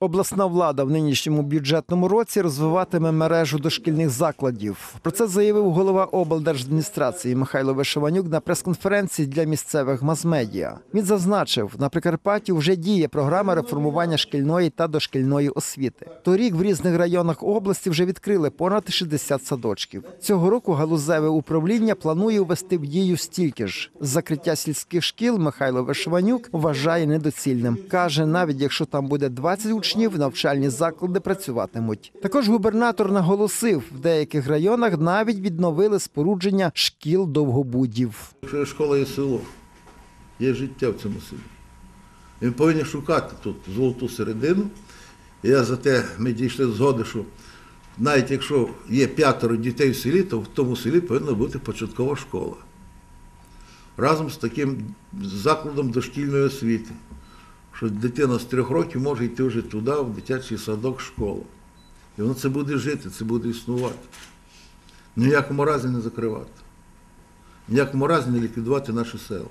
Обласна влада в нинішньому бюджетному році розвиватиме мережу дошкільних закладів. Про це заявив голова облдержадміністрації Михайло Вишиванюк на прес-конференції для місцевих мас-медіа. Він зазначив, на Прикарпатті вже діє програма реформування шкільної та дошкільної освіти. Торік в різних районах області вже відкрили понад 60 садочків. Цього року галузеве управління планує ввести в дію стільки ж. Закриття сільських шкіл Михайло Вишиванюк вважає недоцільним. каже, навіть якщо там буде 20 учнів, навчальні заклади працюватимуть. Також губернатор наголосив, в деяких районах навіть відновили спорудження шкіл довгобудів. Школа є село, є життя в цьому селі. Він повинен шукати тут золоту середину. Я за те ми дійшли згоди, що навіть якщо є п'ятеро дітей в селі, то в тому селі повинна бути початкова школа. Разом з таким закладом дошкільної освіти. Що дитина з трьох років може йти вже туди, в дитячий садок, школу. І воно це буде жити, це буде існувати. Ніякому разі не закривати. ніякому разі не ліквідувати наші села.